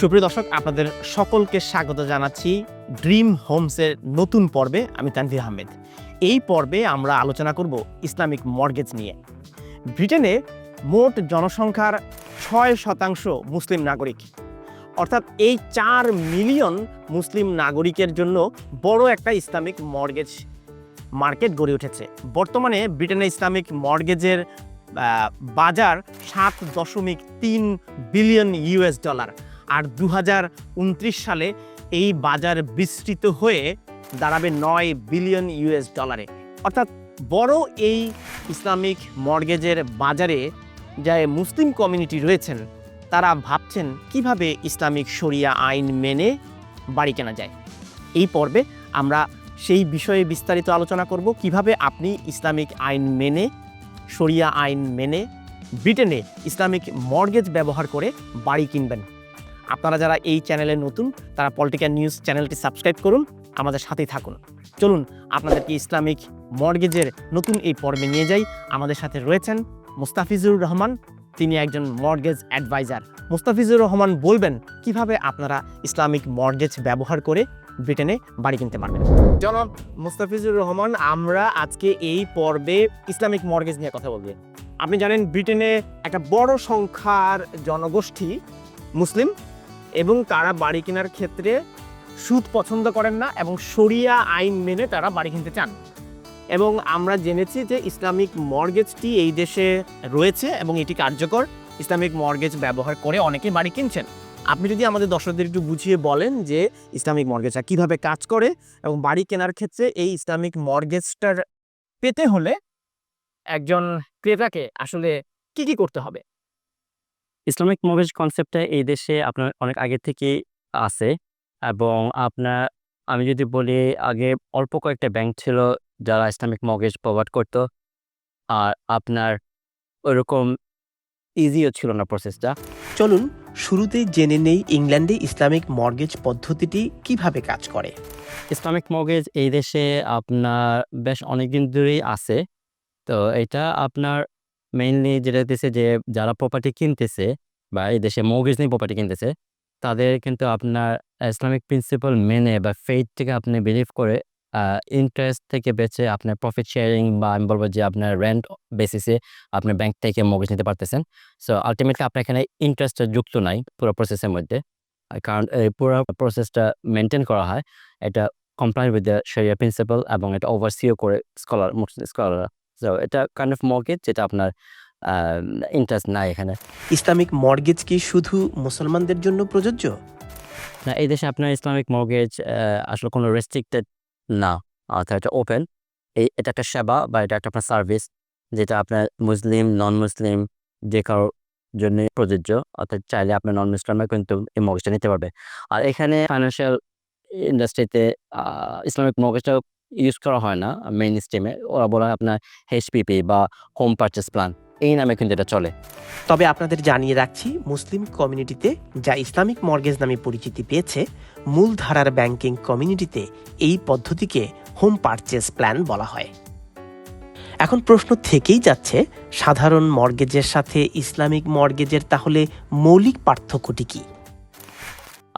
সুপ্রিয় দর্শক, আপনাদের সকলকে স্বাগত জানাচ্ছি ড্রিম হোমসের নতুন পর্বে আমি তানভীর আহমেদ। এই পর্বে আমরা আলোচনা করব ইসলামিক মর্গেজ নিয়ে। ব্রিটেনে মোট জনসংখ্যার ছয় শতাংশ মুসলিম নাগরিক। অর্থাৎ এই চার মিলিয়ন মুসলিম নাগরিকের জন্য বড় একটা ইসলামিক মর্গেজ মার্কেট গড়ে উঠেছে। বর্তমানে ব্রিটেনে ইসলামিক মর্গেজের বাজার সাত দশমিক তিন বিলিয়ন ইউএস ডলার। আর দু হাজার উনত্রিশ সালে এই বাজার বিস্তৃত হয়ে দাঁড়াবে নয় বিলিয়ন ইউএস ডলারে। অর্থাৎ বড় এই ইসলামিক মর্গেজের বাজারে যা মুসলিম কমিউনিটি রয়েছেন, তারা ভাবছেন কীভাবে ইসলামিক শরিয়া আইন মেনে বাড়ি কেনা যায়। এই পর্বে আমরা সেই বিষয়ে বিস্তারিত আলোচনা করব, কীভাবে আপনি ইসলামিক আইন মেনে, শরিয়া আইন মেনে ব্রিটেনে ইসলামিক মর্গেজ ব্যবহার করে বাড়ি কিনবেন। আপনারা যারা এই চ্যানেলে নতুন, তারা পলিটিক্যাল নিউজ চ্যানেলটি সাবস্ক্রাইব করুন, আমাদের সাথেই থাকুন। চলুন, আপনাদেরকে ইসলামিক মর্গেজের নতুন এই পর্বে নিয়ে যাই। আমাদের সাথে রয়েছেন মুস্তাফিজুর রহমান, তিনি একজন মর্গেজ অ্যাডভাইজার। মুস্তাফিজুর রহমান বলবেন, কীভাবে আপনারা ইসলামিক মর্গেজ ব্যবহার করে ব্রিটেনে বাড়ি কিনতে পারবেন? জনাব মুস্তাফিজুর রহমান, আমরা আজকে এই পর্বে ইসলামিক মর্গেজ নিয়ে কথা বলব। আপনি জানেন, ব্রিটেনে একটা বড় সংখ্যার জনগোষ্ঠী মুসলিম। এবং তারা বাড়ি কেনার ক্ষেত্রে সুদ পছন্দ করেন না এবং শরিয়া আইন মেনে তারা বাড়ি কিনতে চান। এবং আমরা জেনেছি যে ইসলামিক মর্গেজটি এই দেশে রয়েছে এবং এটি কার্যকর। ইসলামিক মর্গেজ ব্যবহার করে অনেকে বাড়ি কিনছেন। আপনি যদি আমাদের দর্শকদের একটু বুঝিয়ে বলেন যে ইসলামিক মর্গেজটা কীভাবে কাজ করে এবং বাড়ি কেনার ক্ষেত্রে এই ইসলামিক মর্গেজটার পেতে হলে একজন ক্রেতাকে আসলে কি কি করতে হবে? ইসলামিক মর্গেজ কনসেপ্টটা এই দেশে আপনার অনেক আগে থেকেই আছে এবং আপনার আমি যদি বলি আগে অল্প কয়েকটা ব্যাংক ছিল যারা ইসলামিক মগেজ প্রোভাইড করতো। আর আপনার ওরকম ইজিও ছিল না প্রসেসটা চলুন শুরুতেই জেনে নেই ইংল্যান্ডে ইসলামিক মর্গেজ পদ্ধতিটি কীভাবে কাজ করে। ইসলামিক মর্গেজ এই দেশে আপনার বেশ অনেক দিন ধরেই আছে। তো এটা আপনার মেইনলি যেটা দিতেছে যে, যারা প্রপার্টি কিনতেছে বা এই দেশে মর্গেজ নিয়ে প্রপার্টি কিনতেছে, তাদের কিন্তু আপনার ইসলামিক প্রিন্সিপাল মেনে বা ফেইথ থেকে আপনি বিলিভ করে ইন্টারেস্ট থেকে বেঁচে আপনার প্রফিট শেয়ারিং বা আমি বলব যে আপনার রেন্ট বেসিসে আপনি ব্যাংক থেকে মর্গেজ নিতে পারতেছেন। সো আলটিমেটলি আপনার এখানে ইন্টারেস্টটা যুক্ত নাই পুরো প্রসেসের মধ্যে। কারণ এই পুরো প্রসেসটা মেনটেন করা হয়, এটা comply with the sharia principle এবং এটা ওভারসিও করে স্কলার স্কলাররা সো এটা কাইন্ড অফ মর্গেজ যেটা আপনার ইন্টারেস্ট নাই এখানে। ইসলামিক মর্গেজ কি শুধু মুসলমানদের জন্য প্রযোজ্য? না এই দেশে আপনার ইসলামিক মর্গেজ আসলে কোনো রেস্ট্রিক্টেড না। অর্থাৎ এটা ওপেন এই এটা একটা সেবা বা এটা একটা আপনার সার্ভিস যেটা আপনার মুসলিম নন মুসলিম যে কারোর জন্য প্রযোজ্য। অর্থাৎ চাইলে আপনার নন মুসলিমরা কিন্তু এই মর্গেজটা নিতে পারবে। আর এখানে ফাইন্যান্সিয়াল ইন্ডাস্ট্রিতে ইসলামিক মর্গেজটা ইউজ করা হয় না মেইন স্ট্রিমে ওরা বলা হয় আপনার এইচপিপি বা হোম পারচেস প্ল্যান এই নামে কিন্তু এটা চলে। তবে আপনাদের জানিয়ে রাখছি, মুসলিম কমিউনিটিতে যা ইসলামিক মর্গেজ নামে পরিচিতি পেয়েছে, মূলধারার ব্যাংকিং কমিউনিটিতে এই পদ্ধতিকে হোম পারচেস প্ল্যান বলা হয়। এখন প্রশ্ন থেকেই যাচ্ছে, সাধারণ মর্গেজের সাথে ইসলামিক মর্গেজের তাহলে মৌলিক পার্থক্যটি কি?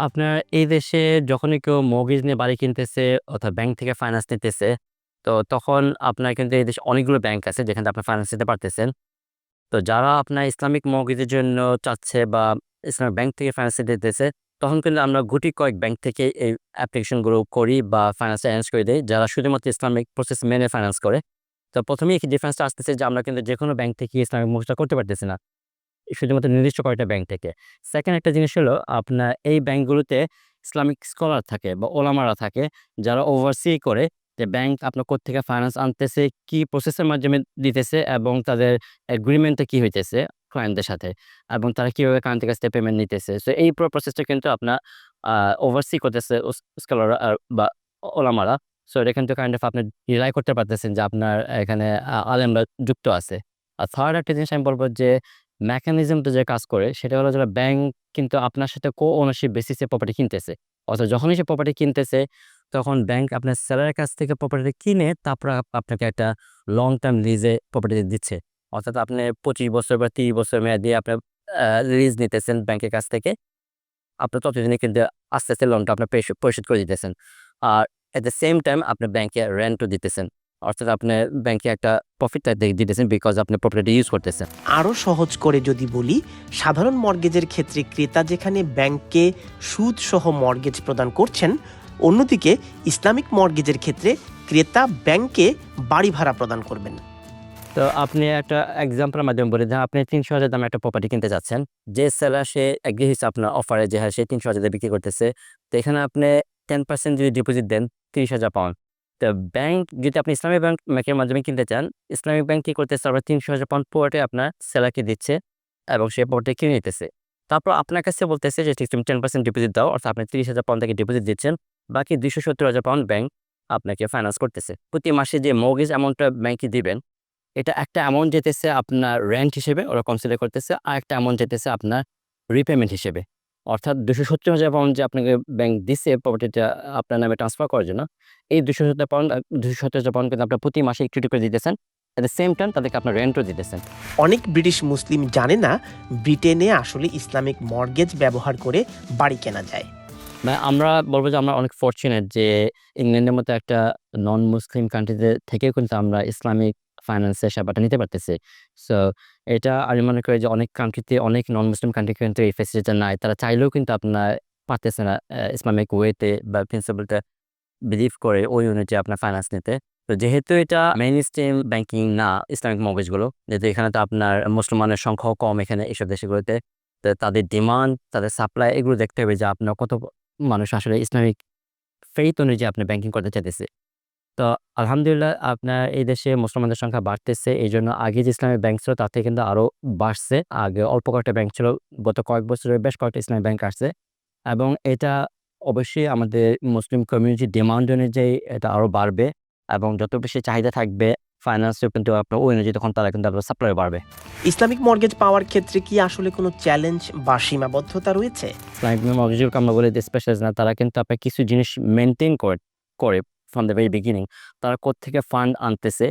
আপনার এই দেশে যখনই কেউ মর্গেজ নিয়ে বাড়ি কিনতেছে অর্থাৎ ব্যাংক থেকে ফাইন্যান্স নিতেছে, তো তখন আপনার কিন্তু এই দেশে অনেকগুলো ব্যাংক আছে যেখানে আপনি ফাইন্যান্স নিতে পারতেছেন। তো যারা আপনার ইসলামিক মর্গেজের জন্য চাচ্ছে বা ইসলামিক ব্যাংক থেকে ফাইন্যান্স দিতেছে তখন কিন্তু আমরা গুটি কয়েক ব্যাংক থেকে এই অ্যাপ্লিকেশনগুলো করি বা ফাইন্যান্স অ্যারেঞ্জ করে দিই, যারা শুধুমাত্র ইসলামিক প্রসেস মেনে ফাইন্যান্স করে। তো প্রথমেই কি ডিফারেন্সটা আসতেছে যে আমরা কিন্তু যে কোনো ব্যাংক থেকে ইসলামিক মর্গেজটা করতে পারতেছি না। শুধুমাত্র নির্দিষ্ট কয়েকটা ব্যাংক থেকে। সেকেন্ড একটা জিনিস হলো, আপনার এই ব্যাংকগুলোতে ইসলামিক স্কলার থাকে বা ওলামারা থাকে, যারা ওভারসি করে যে ব্যাংক আপনার কোথেকে ফাইন্যান্স আনতেছে, কি প্রসেসের মাধ্যমে দিতেছে এবং তাদের এগ্রিমেন্টটা কি হইতেছে ক্লায়েন্টদের সাথে এবং তারা কীভাবে ক্লায়েন্টের কাছ থেকে পেমেন্ট নিতেছে। সো এই পুরো প্রসেসটা কিন্তু আপনার ওভারসি করতেছে স্কলার বা ওলামারা। সো এটা কিন্তু কাইন্ড অফ আপনি রিলাই করতে পারতেছেন যে আপনার এখানে আলেমরা যুক্ত আছে। আর থার্ড একটা জিনিস আমি বলব যে মেকানিজমটা যে কাজ করে, সেটা হলো যারা ব্যাংক কিন্তু আপনার সাথে কো ওনারশিপ বেসিসে প্রপার্টি কিনতেছে। অর্থাৎ যখনই সে প্রপার্টি কিনতেছে, তখন ব্যাংক আপনার সেলারের কাছ থেকে প্রপার্টি কিনে, তারপর আপনাকে একটা লং টার্ম লিজে প্রপার্টি দিচ্ছে। অর্থাৎ আপনি পঁচিশ বছর বা তিরিশ বছর মেয়াদি আপনার লিজ নিতেছেন ব্যাংকের কাছ থেকে। আপনার ততদিনে কিন্তু আস্তে আস্তে লোনটা আপনার পরিশোধ করে দিতেছেন। আর এট দ্য সেম টাইম আপনি ব্যাংকে রেন্টও দিতেছেন। অর্থাৎ আপনি ব্যাংকে একটা প্রফিটটা দিতেছেন বিকজ আপনি প্রপার্টি ইউজ করতেছেন। আরও সহজ করে যদি বলি সাধারণ মর্গেজের ক্ষেত্রে ক্রেতা যেখানে ব্যাংককে সুদ সহ মর্গেজ প্রদান করছেন অন্যদিকে ইসলামিক মর্গেজের ক্ষেত্রে ক্রেতা ব্যাংকে বাড়ি ভাড়া প্রদান করবেন। তো আপনি একটা এক্সাম্পলের মাধ্যমে বলে দেন আপনি তিনশো হাজার দামে একটা প্রপার্টি কিনতে যাচ্ছেন যে সেলার সে এগ্রি হয়েছে আপনার অফারে যে হ্যাঁ সে তিনশো হাজার বিক্রি করতেছে তো এখানে আপনি টেন পার্সেন্ট যদি ডিপোজিট দেন তিরিশ হাজার পাউন্ড তো ব্যাংক, যদি আপনি ইসলামিক ব্যাংক, ব্যাংকের মাধ্যমে কিনতে চান, ইসলামিক ব্যাংক কী করতেছে? আবার তিনশো হাজার পাউন্ড পুরোটাই আপনার সেলারকে দিচ্ছে এবং সে প্রপার্টি কিনে নিতেছে। তারপর আপনার কাছে বলতেছে যে তুমি টেন পার্সেন্ট ডিপোজিট দাও। অর্থাৎ আপনি তিরিশ হাজার পাউন্ড থেকে ডিপোজিট দিচ্ছেন, বাকি দুশো সত্তর হাজার পাউন্ড ব্যাংক আপনাকে ফাইন্যান্স করতেছে। প্রতি মাসে যে মর্গেজ অ্যামাউন্টটা ব্যাংকে দিবেন, এটা একটা অ্যামাউন্ট যেতেছে আপনার রেন্ট হিসেবে, ওরা কনসিডার করতেছে, আর একটা অ্যামাউন্ট যেতেছে আপনার রিপেমেন্ট হিসেবে। অর্থাৎ দুশো সত্তর হাজার পাউন্ড যে আপনাকে ব্যাংক দিচ্ছে প্রপার্টিটা আপনার নামে ট্রান্সফার করার জন্য এই দুশো সত্তর পাউন্ড দুশো সত্তর হাজার পাউন্ড কিন্তু আপনার প্রতি মাসে একটু একটু করে দিতেছেন। অ্যাট দ্য সেম টাইম তাদেরকে আপনার রেন্টও দিতেছেন। অনেক ব্রিটিশ মুসলিম জানে না ব্রিটেনে আসলে ইসলামিক মর্গেজ ব্যবহার করে বাড়ি কেনা যায়। মানে আমরা বলব যে আমরা অনেক ফর্চুনেট যে ইংল্যান্ডের মতো একটা নন মুসলিম কান্ট্রিতে থেকেও কিন্তু আমরা ইসলামিক ফাইন্যান্সের সেবাটা নিতে পারতেছি। সো এটা আমি মনে করি যে অনেক কান্ট্রিতে অনেক নন মুসলিম কান্ট্রি কিন্তু এই ফেসিলিটিটা নাই। তারা চাইলেও কিন্তু আপনার পারতেছে না ইসলামিক ওয়েতে বা প্রিন্সিপালটা বিলিভ করে ওই অনুযায়ী আপনার ফাইন্যান্স নিতে। তো যেহেতু এটা মেইন স্ট্রিম ব্যাংকিং না ইসলামিক মর্গেজগুলো যেহেতু এখানে তো আপনার মুসলমানের সংখ্যাও কম এখানে এইসব দেশগুলোতে, তো তাদের ডিমান্ড তাদের সাপ্লাই এগুলো দেখতে হবে যে আপনার কত মানুষ আসলে ইসলামিক ফেইথ অনুযায়ী আপনি ব্যাংকিং করতে চাইতেছে। তো আলহামদুলিল্লাহ আপনার এই দেশে মুসলমানদের সংখ্যা বাড়তেছে। এই জন্য আগে যে ইসলামিক ব্যাংক ছিল তাতে কিন্তু আরও বাড়ছে। আগে অল্প কয়েকটা ব্যাংক ছিল গত কয়েক বছরে বেশ কয়েকটা ইসলামিক ব্যাংক আসছে। এবং এটা অবশ্যই আমাদের মুসলিম কমিউনিটি ডিমান্ড অনুযায়ী এটা আরও বাড়বে এবং যত বেশি চাহিদা থাকবে ফাইন্যান্সে কিন্তু আপনার ওই অনুযায়ী তখন তারা কিন্তু আপনার সাপ্লাই বাড়বে। ইসলামিক মর্গেজ পাওয়ার ক্ষেত্রে কি আসলে কোনো চ্যালেঞ্জ বা সীমাবদ্ধতা রয়েছে? ইসলামিক মগজুর আমরা বলে স্পেশালিস্ট না তারা কিন্তু আপনার কিছু জিনিস মেনটেন করে করে। ফ্রম দ্য ভেরি বিগিনিং তারা কোত্থেকে ফান্ড আনতেছে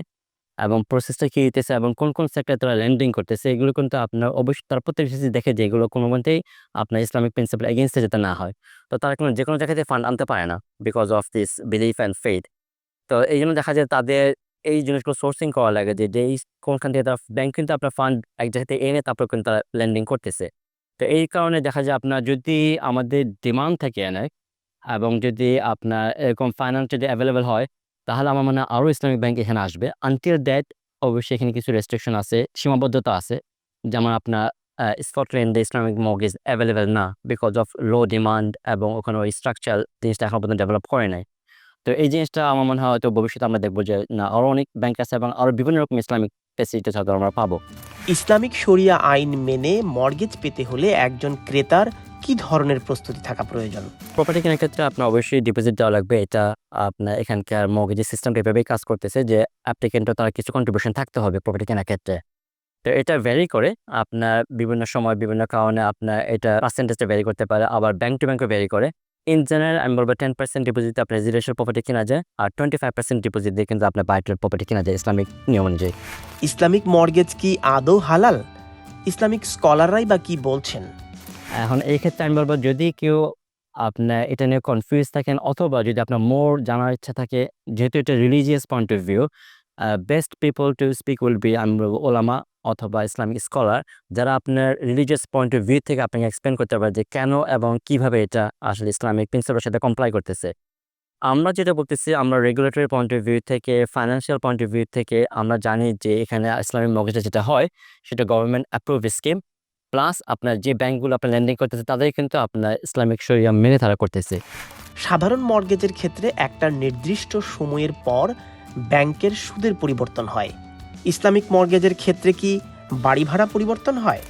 এবং প্রসেসটা কী দিতেছে এবং কোন কোন সেক্টরে তারা ল্যান্ডিং করতেছে, এগুলো কিন্তু আপনার অবশ্যই তারা প্রত্যেক কিছু দেখে যে এগুলো কোনো মতেই আপনার ইসলামিক প্রিন্সিপাল এগেনস্টে যেতে না হয়। তো তারা কোনো যে কোনো জায়গাতে ফান্ড আনতে পারে না because of this belief and faith তো এই জন্য দেখা যায় তাদের এই জিনিসগুলো সোর্সিং করা লাগে যে যে এই কোনখান থেকে তারা ব্যাংক কিন্তু আপনার ফান্ড এক জায়গাতে এনে তারপর কিন্তু তারা ল্যান্ডিং করতেছে। তো এই কারণে দেখা যায় আপনার যদি আমাদের ডিমান্ড থাকে এনে এবং যদি আপনার এরকম ফাইন্যান্স যদি অ্যাভেলেবেল হয়, তাহলে আমার মনে হয় আরও ইসলামিক ব্যাংক এখানে আসবে। আনটিল দ্যাট অবশ্যই এখানে কিছু রেস্ট্রিকশন আছে, সীমাবদ্ধতা আছে। যেমন আপনার স্কটল্যান্ডে ইসলামিক মর্গেজ অ্যাভেলেবেল না বিকজ অফ লো ডিমান্ড এবং ওখানে ওই স্ট্রাকচার জিনিসটা এখন পর্যন্ত ডেভেলপ করে নাই। তো এই জিনিসটা আমার মনে হয় হয়তো ভবিষ্যতে আমরা দেখব যে, না, আরও অনেক ব্যাংক আছে এবং আরও বিভিন্ন রকম ইসলামিক ফেসিলিটিস হয়তো আমরা পাবো। ইসলামিক শরিয়া আইন মেনে মর্গেজ পেতে হলে একজন ক্রেতার কি ধরনের প্রস্তুতি থাকা প্রয়োজন? প্রপার্টি কেনার ক্ষেত্রে আপনার অবশ্যই ডিপোজিট দেওয়া লাগবে। এটা আপনার এখানকার মর্গেজের সিস্টেমটা এভাবেই কাজ করতেছে যে অ্যাপ্লিকেন্টও তার কিছু কন্ট্রিবিউশন থাকতে হবে প্রপার্টি কেনার ক্ষেত্রে। তো এটা ভ্যারি করে আপনার বিভিন্ন সময় বিভিন্ন কারণে আপনার এটা পার্সেন্টেজটা ভ্যারি করতে পারে আবার ব্যাংক টু ব্যাংকও ভ্যারি করে। ইন জেনারেল আমি বলব টেন পার্সেন্ট ডিপোজিট আপনার রেজিডেন্সিয়াল প্রপার্টি কেনা যায় আর টোয়েন্টি ফাইভ পার্সেন্ট ডিপোজিট দিয়ে কিন্তু আপনার বাইটের প্রপার্টি কেনা যায় ইসলামিক নিয়ম অনুযায়ী। ইসলামিক মর্গেজ কি আদৌ হালাল? ইসলামিক স্কলাররাই বা কি বলছেন? এখন এই ক্ষেত্রে আমি বলব, যদি কেউ আপনার এটা নিয়ে কনফিউজ থাকেন অথবা যদি আপনার মোর জানার ইচ্ছা থাকে, যেহেতু এটা religious point of view best people to speak will be আমি বলব, ওলামা অথবা ইসলামিক স্কলার যারা আপনার রিলিজিয়াস পয়েন্ট অফ ভিউ থেকে আপনাকে এক্সপ্লেন করতে পারে যে কেন এবং কীভাবে এটা আসলে ইসলামিক প্রিন্সিপালের সাথে কমপ্লাই করতেছে। আমরা যেটা বলতেছি, আমরা রেগুলেটরি পয়েন্ট অফ ভিউ থেকে ফাইন্যান্সিয়াল পয়েন্ট অফ ভিউ থেকে আমরা জানি যে এখানে ইসলামিক মগজে যেটা হয়, সেটা গভর্নমেন্ট অ্যাপ্রুভ স্কিম প্লাস আপনার যে ব্যাংকগুলো আপনার লেনদেন করতেছে তাদের কিন্তু আপনার ইসলামিক শরিয়া মেনে তারা করতেছে। সাধারণ মর্গেজের ক্ষেত্রে একটা নির্দিষ্ট সময়ের পর ব্যাংকের সুদের পরিবর্তন হয়। ইসলামিক মর্গেজের ক্ষেত্রে কি বাড়ি ভাড়া পরিবর্তন হয়?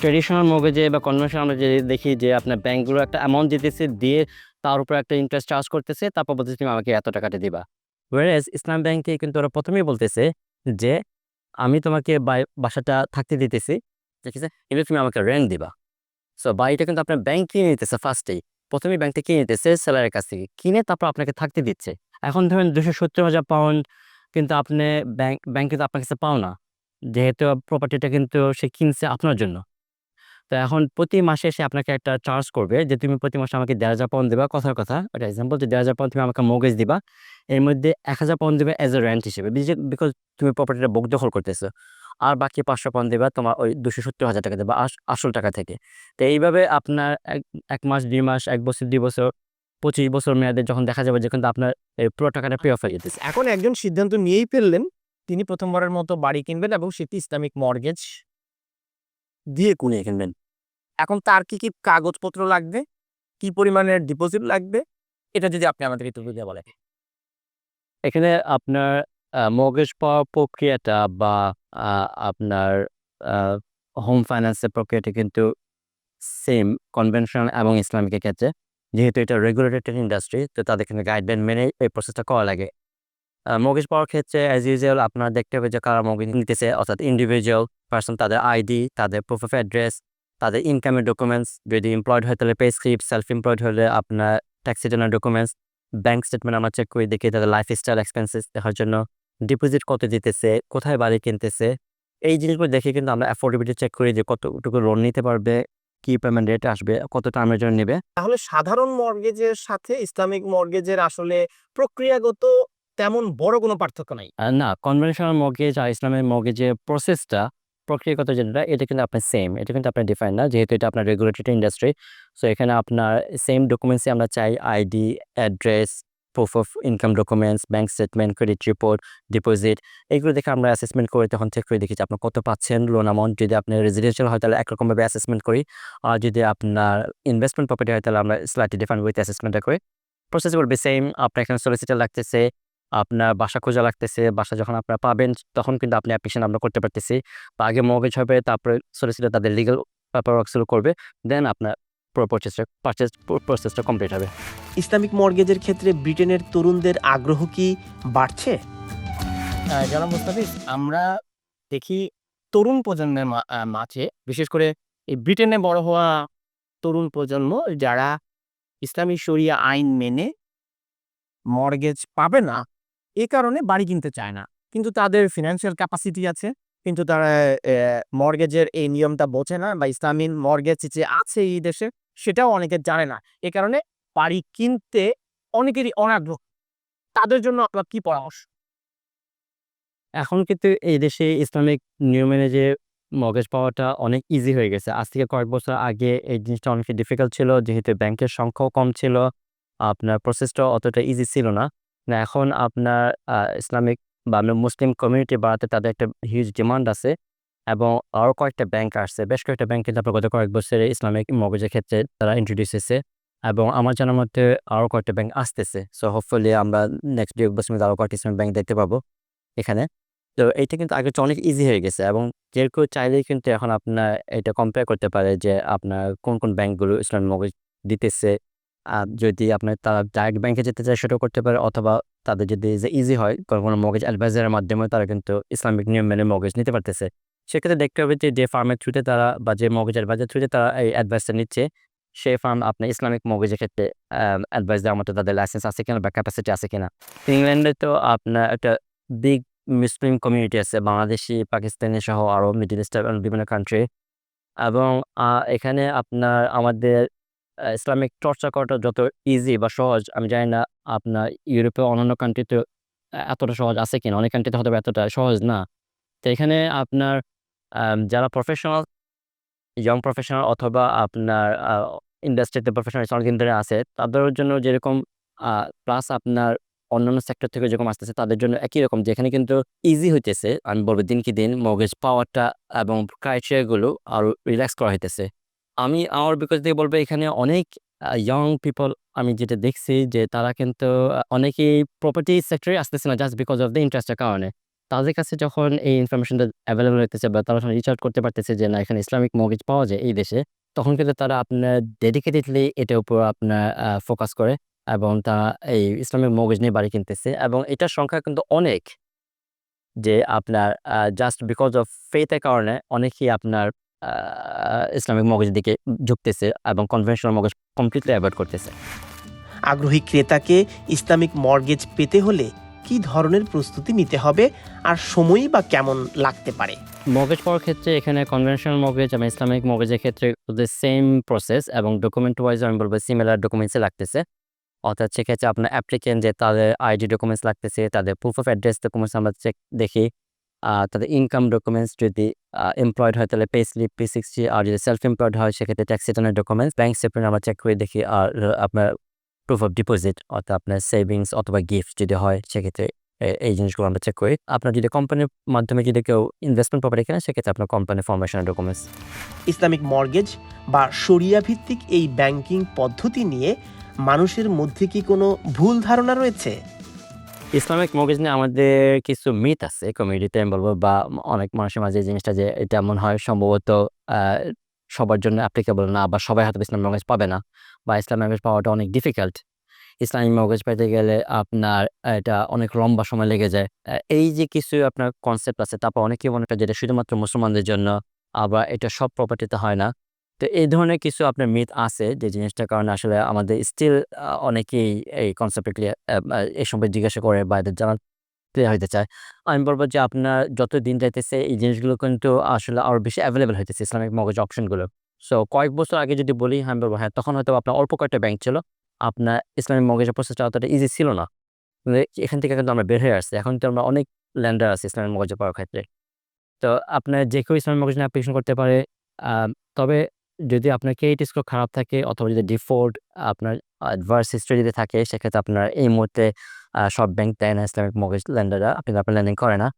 ট্রেডিশনাল মর্গেজে বা কনভেনশন আমরা যে দেখি যে আপনার ব্যাংকগুলো একটা অ্যামাউন্ট দিতেছে দিয়ে তার উপর একটা ইন্টারেস্ট চার্জ করতেছে তারপর বলতেছে তুমি আমাকে এত টাকাটা দিবা। ওয়ারেজ ইসলাম ব্যাংকে কিন্তু ওরা প্রথমেই বলতেছে যে আমি তোমাকে বাসাটা থাকতে দিতেছি। ঠিক আছে? কিন্তু তুমি আমাকে রেন্ট দিবা। সো বাড়িটা কিন্তু আপনার ব্যাংক কিনে নিতেছে ফার্স্টেই প্রথমেই ব্যাংকটা কিনে নিতেছে সেলারের কাছ থেকে। কিনে তারপর আপনাকে থাকতে দিচ্ছে। এখন ধরেন দুশো সত্তর হাজার পাউন্ড কিন্তু আপনি ব্যাংক ব্যাংক কিন্তু আপনার কাছে পাও না। যেহেতু প্রপার্টিটা কিন্তু সে কিনছে আপনার জন্য। তো এখন প্রতি মাসে সে আপনাকে একটা চার্জ করবে যে তুমি প্রতি মাসে আমাকে দেড় হাজার পাউন্ড দেবা। কথার কথা, একটা এক্সাম্পল যে দেড় হাজার পাউন্ড তুমি আমাকে মগেজ দিবা। এর মধ্যে এক হাজার পাউন্ড দেবে অ্যাজ এ রেন্ট হিসেবে। বিকজ তুমি প্রপার্টিটা বুক দখল করতেছো। আর বাকি পাঁচশো পাউন্ড দেবা তোমার ওই দুশো সত্তর হাজার টাকা দেবা আস- আসল টাকা থেকে। তো এইভাবে আপনার এক এক মাস দুই মাস এক বছর দুই বছর পঁচিশ বছর মেয়াদে যখন দেখা যাবে যে কিন্তু আপনার এই পুরো টাকাটা পে অফ হয়ে যেতেছে। এখন একজন সিদ্ধান্ত নিয়েই ফেললেন তিনি প্রথমবারের মতো বাড়ি কিনবেন এবং সেটি ইসলামিক মর্গেজ দিয়ে কুনিয়ে কিনবেন। এখন তার কি কি কাগজপত্র লাগবে? কি পরিমাণের ডিপোজিট লাগবে? এটা যদি আপনি আমাদের একটু বুঝিয়ে বলেন। এখানে আপনার মর্গেজ পাওয়ার প্রক্রিয়াটা বা আপনার হোম ফাইন্যান্সের প্রক্রিয়াটা কিন্তু সেম কনভেনশনাল এবং ইসলামিকের ক্ষেত্রে। যেহেতু এটা রেগুলেটেড ইন্ডাস্ট্রি তো তাদের কিন্তু গাইডলাইন মেনে এই প্রসেসটা করা লাগে। মর্গেজ পাওয়ার ক্ষেত্রে অ্যাজ ইউজুয়াল আপনার দেখতে হবে যে কারা মর্গেজ নিতেছে, অর্থাৎ ইন্ডিভিজুয়াল পার্সন তাদের আইডি তাদের প্রুফ অফ অ্যাড্রেস তাদের ইনকামের ডকুমেন্টস যদি এমপ্লয়েড হয় তাহলে পে স্ক্রিপ্ট সেলফ এমপ্লয়েড হলে আপনার ট্যাক্স ডকুমেন্টস ব্যাঙ্ক স্টেটমেন্ট আমরা চেক করি দেখি তাদের লাইফ স্টাইল এক্সপেন্সেস দেখার জন্য। ডিপোজিট কত দিতেছে কোথায় বাড়ি কিনতেছে এই জিনিসগুলো দেখে কিন্তু আমরা অ্যাফোর্ডেবিলিটি চেক করি যে কতটুকু লোন নিতে পারবে কি পেমেন্ট রেট আসবে কত টার্মের জন্য নেবে। তাহলে সাধারণ মর্গেজের সাথে ইসলামিক মর্গেজের আসলে প্রক্রিয়াগত তেমন বড় কোনো পার্থক্য নাই। না কনভেনশনাল মর্গেজ আর ইসলামের মর্গেজের প্রসেসটা প্রক্রিয়াগত যেটা এটা কিন্তু আপনার সেম এটা কিন্তু আপনার ডিফাইন না যেহেতু এটা আপনার রেগুলেটেড ইন্ডাস্ট্রি সো এখানে আপনার সেম ডকুমেন্টসই আমরা চাই ID address proof of income documents bank statement credit report deposit এগুলো দেখে আমরা অ্যাসেসমেন্ট করে তখন চেক করে দেখি যে আপনার কত পাচ্ছেন লোন অ্যামাউন্ট যদি আপনার রেজিডেন্সিয়াল হয় তাহলে একরকমভাবে অ্যাসেসমেন্ট করি। আর যদি আপনার ইনভেস্টমেন্ট প্রপার্টি হয় তাহলে আমরা স্লাইটলি ডিফারেন্ট ওয়েতে অ্যাসেসমেন্টটা করি। প্রসেস বলবে সেম আপনার এখানে সলিসিটার লাগতেছে, আপনার বাসা খোঁজা লাগতেছে, বাসা যখন আপনারা পাবেন তখন কিন্তু আপনি অ্যাপ্লিকেশন আমরা করতে পারতেছি। বা আগে মর্গেজ হবে, তারপরে সলিসিটার তাদের লিগাল পেপার ওয়ার্কসগুলো করবে দেন আপনার প্রসেসটা পারচেস প্রসেসটা কমপ্লিট হবে। ইসলামিক মর্গেজের ক্ষেত্রে ব্রিটেনের তরুণদের আগ্রহ কি বাড়ছে? জনাব মুস্তাফিজ আমরা দেখি তরুণ প্রজন্মের মা- মাঝে বিশেষ করে এই ব্রিটেনে বড় হওয়া তরুণ প্রজন্ম যারা ইসলামী শরিয়া আইন মেনে মর্গেজ পাবে না এ কারণে বাড়ি কিনতে চায় না। কিন্তু তাদের ফিনান্সিয়াল ক্যাপাসিটি আছে কিন্তু তারা মর্গেজের এই নিয়মটা বোঝে না বা ইসলামী মর্গেজ যে আছে এই দেশে সেটাও অনেকে জানে না। এ কারণে বাড়ি কিনতে অনেকেরই অনাগ্রহ। তাদের জন্য আপনার কি পরামর্শ? এখন কিন্তু এই দেশে ইসলামিক নিয়ম মেনে যে মর্গেজ পাওয়াটা অনেক ইজি হয়ে গেছে। আজ থেকে কয়েক বছর আগে এই জিনিসটা অনেক ডিফিকাল্ট ছিল, যেহেতু ব্যাংকের সংখ্যাও কম ছিল, আপনার প্রসেসটা অতটা ইজি ছিল না। এখন আপনার ইসলামিক বা আপনার মুসলিম কমিউনিটি বাড়াতে তাদের একটা হিউজ ডিমান্ড আছে এবং আরও কয়েকটা ব্যাংক আসছে। বেশ কয়েকটা ব্যাংক কিন্তু গত কয়েক বছরে ইসলামিক মগজের ক্ষেত্রে তারা ইন্ট্রোডিউস হয়েছে এবং আমার জানার মধ্যে আরও কয়েকটা ব্যাংক আসতেছে। সো হোপফুলি আমরা নেক্সট দুই বছর মধ্যে আরও কয়েকটা ইসলামিক ব্যাংক দেখতে পাবো এখানে। তো এইটা কিন্তু আগে অনেক ইজি হয়ে গেছে এবং যে কেউ চাইলেই কিন্তু এখন আপনার এটা কম্পেয়ার করতে পারে যে আপনার কোন কোন ব্যাংকগুলো ইসলামিক মগজ দিতেছে। আর যদি আপনার তারা ডাইরেক্ট ব্যাংকে যেতে চায় সেটাও করতে পারে অথবা তাদের যদি যে ইজি হয়, কোনো কোনো মর্গেজ অ্যাডভাইজারের মাধ্যমে তারা কিন্তু ইসলামিক নিয়ম মেনে মর্গেজ নিতে পারতেছে। সেক্ষেত্রে দেখতে হবে যে যে ফার্মের থ্রুতে তারা বা যে মর্গেজ অ্যাডভাইজার থ্রুতে তারা এই অ্যাডভাইসটা নিচ্ছে, সেই ফার্ম আপনার ইসলামিক মর্গেজের ক্ষেত্রে অ্যাডভাইস দেওয়ার মতো তাদের লাইসেন্স আছে কিনা বা ক্যাপাসিটি আছে কিনা। ইংল্যান্ডে তো আপনার একটা বিগ মুসলিম কমিউনিটি আছে, বাংলাদেশি, পাকিস্তানি সহ আরও মিডিল ইস্ট বিভিন্ন কান্ট্রি এবং এখানে আপনার আমাদের ইসলামিক চর্চা করাটা যত ইজি বা সহজ, আমি জানি না আপনার ইউরোপে অন্যান্য কান্ট্রিতে এতটা সহজ আছে কিনা। অনেক কান্ট্রিতে হয়তো এতটা সহজ না। তো এখানে আপনার যারা প্রফেশনাল ইয়ং প্রফেশনাল অথবা আপনার ইন্ডাস্ট্রিতে প্রফেশনাল ইসলামিক ইন্টারে আছে, তাদের জন্য যেরকম প্লাস আপনার অন্যান্য সেক্টর থেকে যেরকম আসতেছে, তাদের জন্য একই রকম। যেখানে কিন্তু ইজি হইতেছে, আমি বলব দিন কি দিন মর্গেজ পাওয়ারটা এবং ক্রাইটেরিয়াগুলো আরও রিল্যাক্স করা হইতেছে। আমি আমার বিকজ দিয়ে বলব এখানে অনেক ইয়ং পিপল আমি যেটা দেখছি যে তারা কিন্তু অনেকেই প্রপার্টি সেক্টরে আসতেছে না জাস্ট বিকজ অফ দ্য ইন্টারেস্টের কারণে। তাদের কাছে যখন এই ইনফরমেশনটা অ্যাভেলেবল হইতেছে বা তারা রিচার্জ করতে পারতেছে যে না, এখানে ইসলামিক মর্গেজ পাওয়া যায় এই দেশে, তখন কিন্তু তারা আপনার ডেডিকেটেডলি এটার উপর আপনার ফোকাস করে এবং তারা এই ইসলামিক মর্গেজ নিয়ে বাড়ি কিনতেছে এবং এটার সংখ্যা কিন্তু অনেক। যে আপনার জাস্ট বিকজ অফ ফেথের কারণে অনেকেই আপনার ইসলামিক মগজের দিকে ঝুঁকতেছে এবং কনভেনশনাল মগজ কমপ্লিটলি অ্যাভয়েড করতেছে। আগ্রহী ক্রেতাকে ইসলামিক মর্গেজ পেতে হলে কি ধরনের প্রস্তুতি নিতে হবে আর সময়ই বা কেমন লাগতে পারে? মর্গেজ পাওয়ার ক্ষেত্রে এখানে কনভেনশনাল মর্গেজ এবং ইসলামিক মর্গেজের ক্ষেত্রে সেম প্রসেস এবং ডকুমেন্ট ওয়াইজ আমি বলব সিমিলার ডকুমেন্টসে লাগতেছে। অর্থাৎ সেক্ষেত্রে আপনার অ্যাপ্লিকেন্ট যে তাদের আইডি ডকুমেন্টস লাগতেছে তাদের প্রুফ অফ অ্যাড্রেস ডকুমেন্টস আমরা চেক দেখি। তাদের ইনকাম ডকুমেন্টস যদি এমপ্লয়েড হয় তাহলে পে স্লিপ পি সিক্সটি আর যদি সেলফ এমপ্লয়েড হয় সেক্ষেত্রে ট্যাক্স রিটার্নের ডকুমেন্টস ব্যাঙ্ক স্টেটমেন্ট আমরা চেক করে দেখি আর আপনার প্রুফ অফ ডিপোজিট অর্থাৎ আপনার সেভিংস অথবা গিফট যদি হয় সেক্ষেত্রে এই জিনিসগুলো আমরা চেক করি। আপনার যদি কোম্পানির মাধ্যমে যদি কেউ ইনভেস্টমেন্ট প্রপার্টি কেনে সেক্ষেত্রে আপনার কোম্পানির ফরমেশন ডকুমেন্টস ইসলামিক মর্গেজ বা শরিয়া ভিত্তিক এই ব্যাংকিং পদ্ধতি নিয়ে মানুষের মধ্যে কি কোনো ভুল ধারণা রয়েছে? ইসলামিক মর্গেজ নিয়ে আমাদের কিছু মিথ আছে কমিউনিটিতে আমি বলব, বা অনেক মানুষের মাঝে এই জিনিসটা যে এটা মনে হয় সম্ভবত সবার জন্য অ্যাপ্লিকেবল না, বা সবাই হয়তো ইসলামিক মর্গেজ পাবে না, বা ইসলামিক মর্গেজ পাওয়াটা অনেক ডিফিকাল্ট ইসলামিক মর্গেজ পেতে গেলে আপনার এটা অনেক লম্বা সময় লেগে যায়। এই যে কিছু আপনার কনসেপ্ট আছে, তারপর অনেকেই মনে করে যেটা শুধুমাত্র মুসলমানদের জন্য, আবার এটা সব প্রপার্টিতে হয় না। তো এই ধরনের কিছু আপনার মিথ আছে যে জিনিসটার কারণে আসলে আমাদের স্টিল অনেকেই এই কনসেপ্টে ক্লিয়ার এই সম্পর্কে জিজ্ঞাসা করে বা এদের জানা ক্লিয়ার হইতে চায়। আমি বলব যে আপনার যত দিন যাইতেছে এই জিনিসগুলো কিন্তু আসলে আরও বেশি অ্যাভেলেবেল হইতেছে ইসলামিক মগজ অপশনগুলো সো কয়েক বছর আগে যদি বলি, আমি বলব হ্যাঁ তখন হয়তো আপনার অল্প কয়েকটা ব্যাংক ছিল। আপনার ইসলামিক মগজের প্রসেসটা অতটা ইজি ছিল না। এখান থেকে কিন্তু আমরা বের হয়ে আসছি। এখন তো আমরা অনেক ল্যান্ডার আছে ইসলামিক মগজে পাওয়ার ক্ষেত্রে। তো আপনার যে কেউ ইসলামিক মগজ নিয়ে অ্যাপ্লিকেশন করতে পারে তবে যদি আপনার ক্রেডিট স্কোর খারাপ থাকে অথবা যদি ডিফল্ট আপনার অ্যাডভার্স হিস্ট্রি যদি থাকে, সেক্ষেত্রে আপনার এই মুহূর্তে সব ব্যাংক দেয় না ইসলামিক মগজ ল্যান্ডাররা আপনি আপনার ল্যান্ডিং করে না।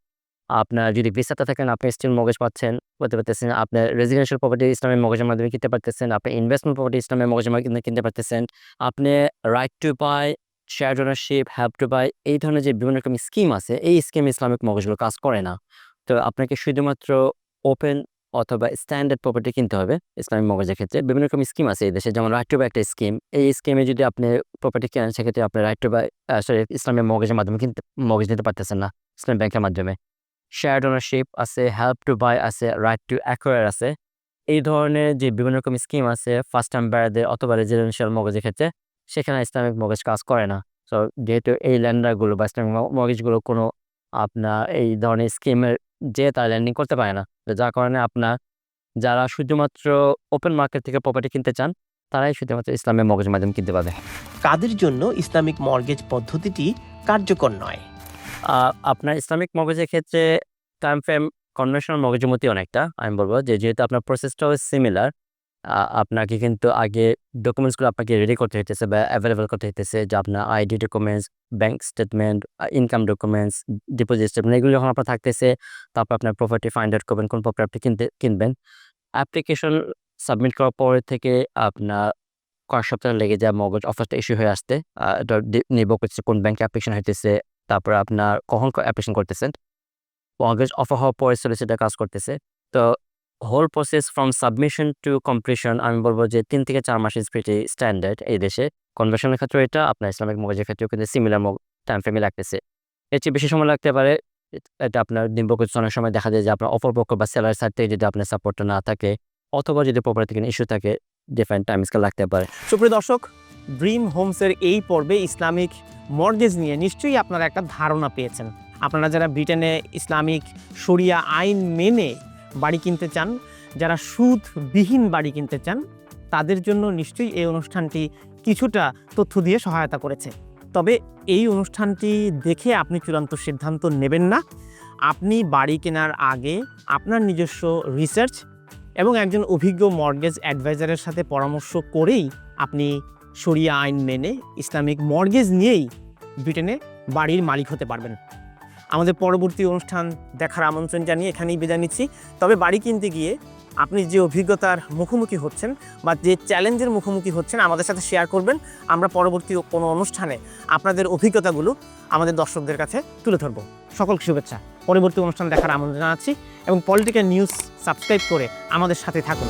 আপনার যদি ভিসাতে থাকেন, আপনি স্টিল মগজ পাচ্ছেন করতে পারতেছেন আপনার রেজিডেন্সিয়াল প্রপার্টি ইসলামের মগজের মাধ্যমে কিনতে পারতেছেন, আপনি ইনভেস্টমেন্ট প্রপার্টি ইসলামের মগজের মাধ্যমে কিনতে পারতেছেন, আপনি right to buy share ownership have to buy এই ধরনের যে বিভিন্ন রকম স্কিম আছে, এই স্কিম ইসলামিক মগজগুলো কাজ করে না। তো আপনাকে শুধুমাত্র ওপেন অথবা স্ট্যান্ডার্ড প্রপার্টি কিনতে হবে ইসলামিক মগজের ক্ষেত্রে। বিভিন্ন রকম স্কিম আছে এই দেশে, যেমন রাইট একটা স্কিম এই স্কিমে যদি আপনি প্রপার্টি কেনেন, সেক্ষেত্রে আপনি রাইট টু বাই সরি ইসলামের মগজের মাধ্যমে কিনতে, মগজ নিতে পারতেছেন না ইসলাম ব্যাংকের মাধ্যমে। শেয়ার ওনারশিপ আছে হেল্প টু বাই আছে রাইট টু অ্যাকোয়ার আছে। এই ধরনের যে বিভিন্ন রকম স্কিম আছে ফার্স্ট টাইম বেড়াদের অথবা রেজিডেন্সিয়াল মগজের ক্ষেত্রে, সেখানে ইসলামিক মগজ কাজ করে না। সো যেহেতু এই ল্যান্ডারগুলো বা ইসলামিক মগজগুলো কোনো আপনার এই ধরনের স্কিমের যে তারা ল্যান্ডিং করতে পারে না। যার কারণে আপনার যারা শুধুমাত্র ওপেন মার্কেট থেকে প্রপার্টি কিনতে চান তারাই শুধুমাত্র ইসলামের মগজ মাধ্যম কিনতে পারবে। কাদের জন্য ইসলামিক মর্গেজ পদ্ধতিটি কার্যকর নয়? আহ, আপনার ইসলামিক মগজের ক্ষেত্রে টাইম ফ্রেম কনভেনশনাল মগজের মতোই অনেকটা আমি বলব যে যেহেতু আপনার প্রসেসটাও সিমিলার আপনাকে কিন্তু আগে ডকুমেন্টসগুলো আপনাকে রেডি করতে হইতেছে বা অ্যাভেলেবেল করতে হইতেছে, যে আপনার ID documents bank statement income documents deposit statement এগুলো যখন আপনার থাকতেছে, তারপর আপনার প্রপার্টি ফাইন্ড আউট করবেন, কোন প্রপার্টি কিনতে, কিনবেন। অ্যাপ্লিকেশন সাবমিট করার পর থেকে আপনার কয়েক সপ্তাহ লেগে যায় মগজ অফারটা ইস্যু হয়ে আসতে। এটা নির্ভর করছে কোন ব্যাংকে অ্যাপ্লিকেশন হইতেছে, তারপর আপনার কখন অ্যাপ্লিকেশন করতেছেন। মর্গেজ অফার হওয়ার পরে সলিসিটার কাজ করতেছে। তো whole process from submission to completion আমি বলব যে তিন থেকে চার মাস ইজ স্ট্যান্ডার্ড এই দেশে। কনভার্সনের ক্ষেত্রে এটা আপনার ইসলামিক মগজের ক্ষেত্রেও কিন্তু সিমিলার টাইম ফ্রেমে লাগতেছে। এর চেয়ে বেশি সময় লাগতে পারে, এটা আপনার করছে অনেক সময় দেখা যায় যে আপনার অপরপক্ষ বা সেলার সাইড থেকে যদি আপনার সাপোর্টটা না থাকে, অথবা যদি প্রপার্টি থেকে ইস্যু থাকে ডিফারেন্ট টাইম স্কেল লাগতে পারে। সুপ্রিয় দর্শক ড্রিম হোমসের এই পর্বে ইসলামিক মর্গেজ নিয়ে নিশ্চয়ই আপনারা একটা ধারণা পেয়েছেন। আপনারা যারা ব্রিটেনে ইসলামিক শরিয়া আইন মেনে বাড়ি কিনতে চান, যারা সুদবিহীন বাড়ি কিনতে চান, তাদের জন্য নিশ্চয়ই এই অনুষ্ঠানটি কিছুটা তথ্য দিয়ে সহায়তা করেছে। তবে এই অনুষ্ঠানটি দেখে আপনি চূড়ান্ত সিদ্ধান্ত নেবেন না। আপনি বাড়ি কেনার আগে আপনার নিজস্ব রিসার্চ এবং একজন অভিজ্ঞ মর্গেজ অ্যাডভাইজারের সাথে পরামর্শ করেই আপনি শরিয়া আইন মেনে ইসলামিক মর্গেজ নিয়েই ব্রিটেনে বাড়ির মালিক হতে পারবেন। আমাদের পরবর্তী অনুষ্ঠান দেখার আমন্ত্রণ জানিয়ে এখানেই বিদায় নিচ্ছি। তবে বাড়ি কিনতে গিয়ে আপনি যে অভিজ্ঞতার মুখোমুখি হচ্ছেন বা যে চ্যালেঞ্জের মুখোমুখি হচ্ছেন আমাদের সাথে শেয়ার করবেন। আমরা পরবর্তী কোনো অনুষ্ঠানে আপনাদের অভিজ্ঞতাগুলো আমাদের দর্শকদের কাছে তুলে ধরবো। সকলকে শুভেচ্ছা। পরবর্তী অনুষ্ঠান দেখার আমন্ত্রণ জানাচ্ছি এবং পলিটিক্যাল নিউজ সাবস্ক্রাইব করে আমাদের সাথে থাকুন।